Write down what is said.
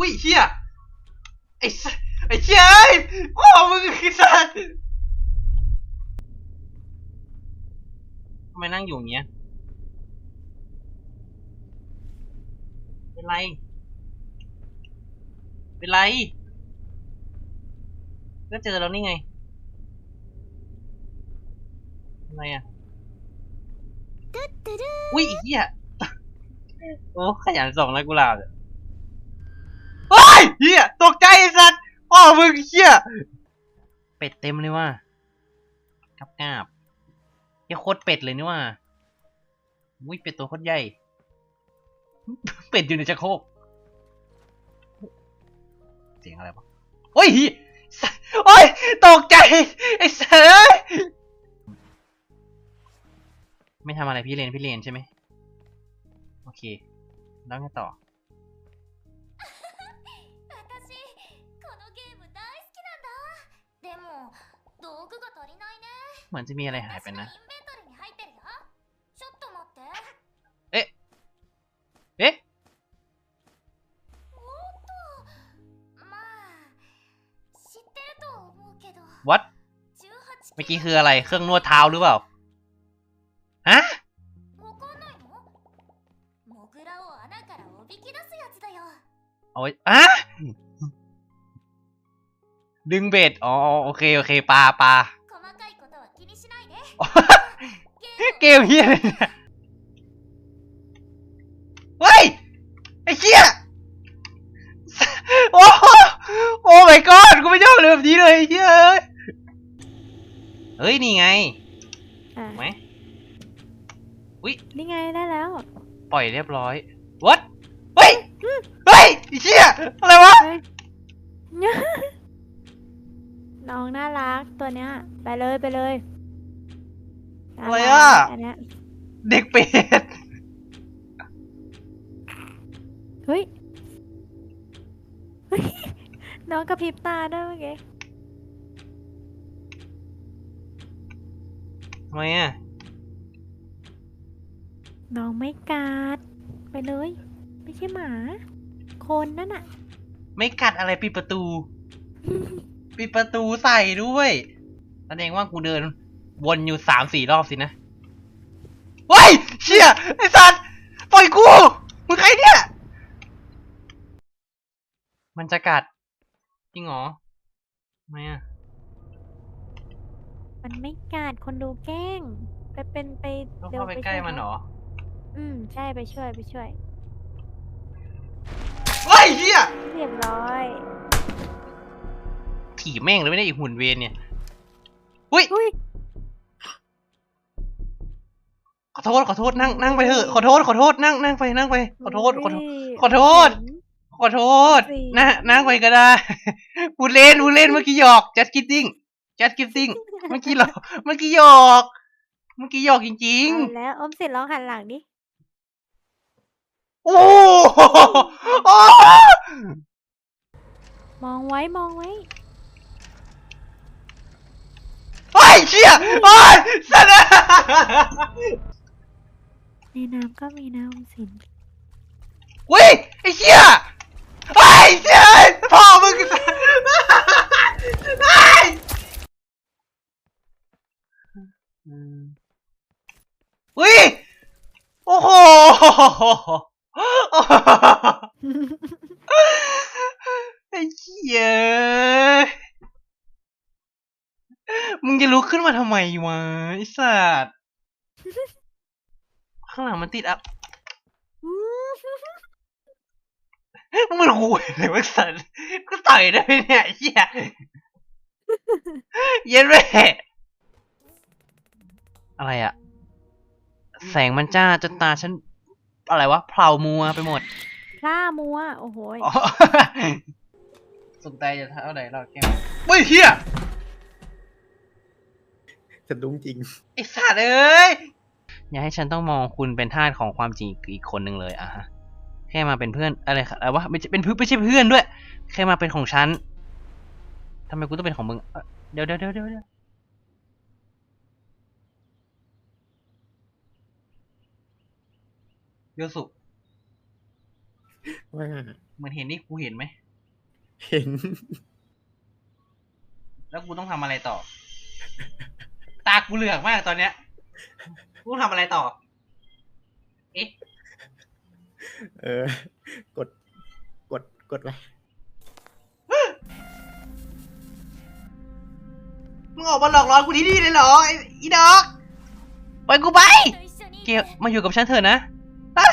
อุ้ยเฮียไอ้สัสไอ้เฮียเอ้ยพ่อมึงไอ้สัสทำไมนั่งอยู่อย่างเงี้ย เป็นไร เป็นไร ก็เจอแล้วนี่ไงอะไรอะอุ้ยไอ้เฮียโอ้ขยันส่งนะกุหลาบเนี่ยเฮ้ ยเฮียตกใจไอ้สัตว์พ่อมึงเฮียเป็ดเต็มเลยว่ะกับกาบเฮียโคตรเป็ดเลยนี่ว่ะอุ้ยเป็ดตัวโคตรใหญ่ เป็ดอยู่ในชักโครกเสียงอะไรวะโอ้ยเหี้ยโอ้ยตกใจไอ้เสือไม่ทำอะไรพี่เลนพี่เลนใช่ไหมโอเค แล้วไงต่อ เหมือนจะมีอะไรหายไปนะ เอ๊ะ เอ๊ะวัดเมื่อกี้คืออะไร เครื่องนวดเท้าหรือเปล่า ฮะเอาอะดึงเบ็ด อ๋อ โอเค โอเค ปลาปลา เกมเฮียอะไรเนี่ยเฮ้ย ไอ้เหี้ยโอ้โหโอ้ my god กูไม่ชอบเลยแบบนี้เลยไอ้เหี้ยเอ้ยเฮ้ย นี่ไงอะถูกไหมนี่ไงได้แล้วปล่อยเรียบร้อย what เฮ้ย เฮ้ยไอ้เหี้ยอะไรวะ เฮ้ย น้องน่ารักตัวเนี้ย ไปเลยไปเลย อะไรอะ อันเนี้ยเด็กเป็ด เฮ้ยเฮ้ย น้องกระพริบตาด้วยเมื่อกี้ทำไมอะ น้องไม่กัดไปเลย ไม่ใช่หมา คนนั่นน่ะ ไม่กัดอะไรปิดประตู ปิดประตูใส่ด้วยแสดงว่ากูเดิน วนอยู่สามสี่รอบสินะเฮ้ยเชี่ยไอ้สัตว์ปล่อยกูมึงใครเนี่ย มันจะกัดจริงเหรอทำไมอะมันไม่กัดคนดูแกล้ง ไปเป็นไปต้องร็วเข้าไปใกล้ช่วยมันเหรอ อืมใช่ไปช่วยไปช่วยเฮ้ยเฮียเรียบร้อยถีบแม่งเลยไม่ได้อีกหุ่นเวนเนี่ยอุ้ย อุ้ยขอโทษขอโทษนั่งนั่งไปเถอะขอโทษขอโทษนั่งนั่งไปนั่งไปขอโทษขอโทษขอโทษ ขอโทษสี่นะนั่งไปก็ได้พูดเล่นพูดเล่นเมื่อกี้หยอก just kidding just kidding เมื่อกี้หรอกเมื่อกี้หยอก เมื่อกี้หยอกจริงเอาแล้วอมสินลองหันหลังดิๆโอ้โหโอ้มองไว้มองไว้เฮ้ยเชี่ยโอ้ยสัตว์ ในน้ำก็มีนะอมสินเว้ยไอ้เชี่ยไอ้เชี่ยพ่อมึงไอ้ยเฮ้ยโอ้โหไอ้เหี้ยมึงจะลุกขึ้นมาทำไมวะไอ้สัตว์างหลังมันติดอะมึงคุยอะไรวะสัตว์ก็ต่อยได้ไหมเนี่ยไอ้เหี้ยเย็นแม่อะไรอะแสงมันจ้าจนตาฉัน อะไรวะเพลามัวไปหมดพล่ามัว โอ้โหยอ๋อสนใจจะเท่าไหร่เราแก้วเฮ้ยเฮียจะดุ้งจริง ไอสัตว์เอ้ย อย่าให้ฉันต้องมองคุณเป็นทาสของความจริงอีกคนหนึ่งเลยอะฮะแค่มาเป็นเพื่อนอะไรครับอะไรวะไม่ใช่เป็นเพื่อนไม่ใช่เพื่อนด้วย แค่มาเป็นของฉันทำไมกูต้องเป็นของมึงเอ่อเดี๋ยวเดี๋ยวเดี๋ยวเดี๋ยวเดี๋ยวโยสุว่าเหมือนเห็นนี่กูเห็นไหม เห็น แล้วกูต้องทำอะไรต่อ ตากูเหลือกมากตอนเนี้ยกู ต้ทำอะไรต่อ เอ๊ะ เออ กด กด กดไปมึงออกมาหลอกล่อกูที่นี่เลยเหรอไอ้อีดอกปกูไป เกีลมาอยู่กับฉันเถอะนะอะ